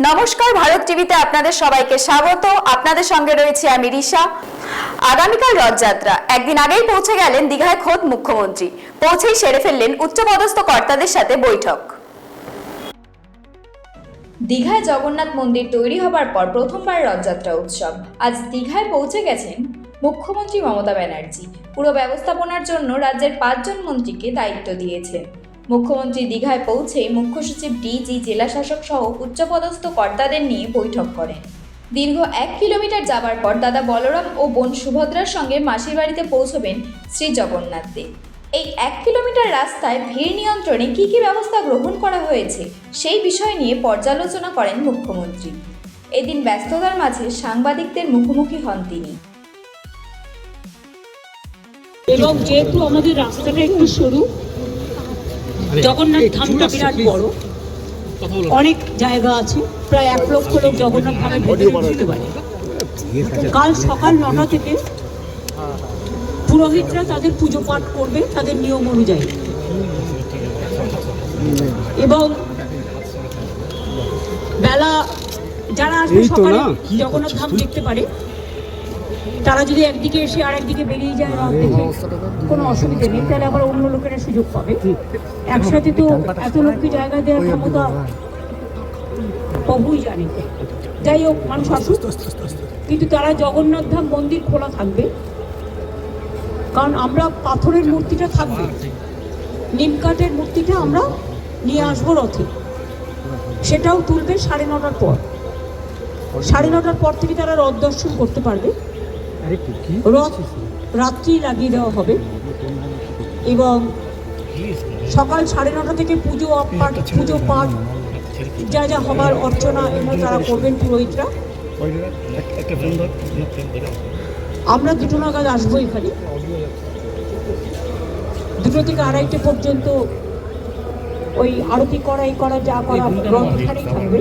নমস্কার, ভারত টিভিতে আপনাদের সবাইকে স্বাগত। আপনাদের সঙ্গে রয়েছে আমি রিশা। আগামীকাল রথযাত্রা। একদিন আগেই পৌঁছে গেলেন দীঘায় খোদ মুখ্যমন্ত্রী। পৌঁছেই সেরে ফেললেন উচ্চপদস্থ কর্তাদের সাথে বৈঠক। দীঘায় জগন্নাথ মন্দির তৈরি হবার পর প্রথমবার রথযাত্রা উৎসব। আজ দীঘায় পৌঁছে গেছেন মুখ্যমন্ত্রী মমতা ব্যানার্জি। পুরো ব্যবস্থাপনার জন্য রাজ্যের পাঁচজন মন্ত্রীকে দায়িত্ব দিয়েছেন। মুখ্যমন্ত্রী দীঘায় পৌঁছে মুখ্য সচিব ডিজি জেলা শাসক সহ উচ্চপদস্থ কর্তাদের নিয়ে বৈঠক করেন। দীর্ঘ এক কিলোমিটার যাবার পর দাদা বলরাম ও বোন সুভদ্রার সঙ্গে মাসির বাড়িতে পৌঁছবেন শ্রী জগন্নাথ দেব। এই এক কিলোমিটার রাস্তায় ভিড় নিয়ন্ত্রণে কী কী ব্যবস্থা গ্রহণ করা হয়েছে সেই বিষয় নিয়ে পর্যালোচনা করেন মুখ্যমন্ত্রী। এদিন ব্যস্ততার মাঝে সাংবাদিকদের মুখোমুখি হন তিনি। এবং যেহেতু আমাদের রাস্তাটা একটু সরু জগন্নাথ ধামটা বিরাট বড়। অনেক জায়গা আছে প্রায় এক লক্ষ লোক জগন্নাথ ভেতরে ঢুকতে পারে। কাল সকাল নটা থেকে পুরোহিতরা তাদের পুজো পাঠ করবে তাদের নিয়ম অনুযায়ী। এবং বেলা যারা আসবে সকালে জগন্নাথ ধাম দেখতে পারে তারা যদি একদিকে এসে আর একদিকে বেরিয়ে যায় কোনো অসুবিধা নেই। তাহলে আবার অন্য লোকেরা সুযোগ পাবে। একসাথে তো এত লোককে জায়গা দেওয়ার ক্ষমতা প্রভুই জানে। যাই হোক মানুষ আসুক। কিন্তু তারা জগন্নাথ ধাম মন্দির খোলা থাকবে। কারণ আমরা পাথরের মূর্তিটা থাকবে। নিমকাঠের মূর্তিটা আমরা নিয়ে আসব রথে। সেটাও তুলবে সাড়ে নটার পর। সাড়ে নটার পর থেকে তারা রথ দর্শন করতে পারবে। রথ রাত্রি লাগিয়ে দেওয়া হবে এবং সকাল সাড়ে নটা থেকে পুজো পাঠ পুজো পাঠ যা যা হবার অর্চনা এগুলো তারা করবেন পুরোহিতরা। আমরা দুটো নাগাদ আসব এখানে। দুটো থেকে আড়াইটে পর্যন্ত ওই আরতি করা এই করা যা করা রথ এখানেই থাকবে।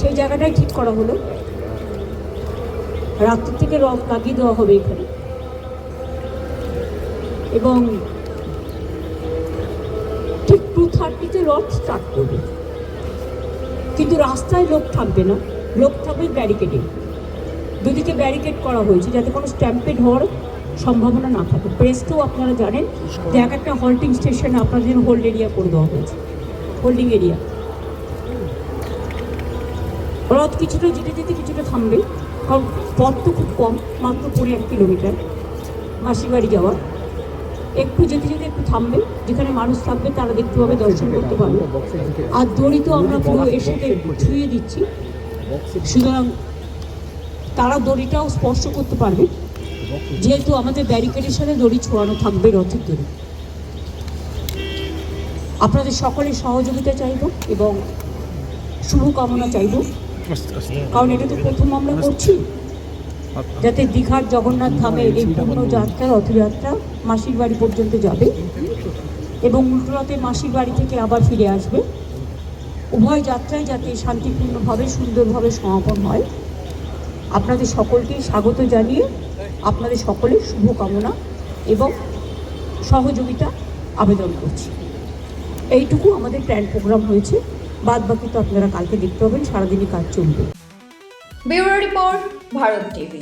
সেই জায়গাটাই ঠিক করা হলো। রাত্রি থেকে রথ লাগিয়ে দেওয়া হবে এখানে। এবং ঠিক টু থার্টিতে রথ স্টার্ট করবে। কিন্তু রাস্তায় লোক থাকবে না। লোক থাকবে ব্যারিকেডে দুদিকে ব্যারিকেড করা হয়েছে যাতে কোনো স্ট্যাম্পেড হওয়ার সম্ভাবনা না থাকে। প্রেসকেও আপনারা জানেন যে এক একটা হল্টিং স্টেশনে আপনাদের জন্য হোল্ড এরিয়া করে দেওয়া হয়েছে। হোল্ডিং এরিয়া রথ কিছুটা যেতে যেতে কিছুটা থামবে। কারণ পথ তো খুব কম, মাত্র কুড়ি এক কিলোমিটার মাসির বাড়ি যাওয়া একটু যেতে যেতে একটু থামবে, যেখানে মানুষ থাকবে তারা দেখতে পাবে, দর্শন করতে পারবে। আর দড়ি তো আমরা পুরো এসে ছুঁয়ে দিচ্ছি। সুতরাং তারা দড়িটাও স্পর্শ করতে পারবে। যেহেতু আমাদের ব্যারিকেডের সাথে দড়ি ছোঁয়ানো থাকবে রথের দড়ি। আপনাদের সকলের সহযোগিতা চাইব এবং শুভকামনা চাইব। কারণ এটা তো প্রথম আমরা করছি। যাতে দীঘার জগন্নাথ ধামের এই পূর্ণ যাত্রা রথযাত্রা মাসির বাড়ি পর্যন্ত যাবে এবং উল্টোরাতে মাসির বাড়ি থেকে আবার ফিরে আসবে। উভয় যাত্রায় যাতে শান্তিপূর্ণভাবে, সুন্দরভাবে সমাপন হয়। আপনাদের সকলকেই স্বাগত জানিয়ে আপনাদের সকলের শুভকামনা এবং সহযোগিতা আবেদন করছি। এইটুকু আমাদের প্ল্যান প্রোগ্রাম হয়েছে। বাদ বাকি তো আপনারা কালকে দেখতে পাবেন সারাদিনই কাজ চলবে। Bureau report Bharat TV.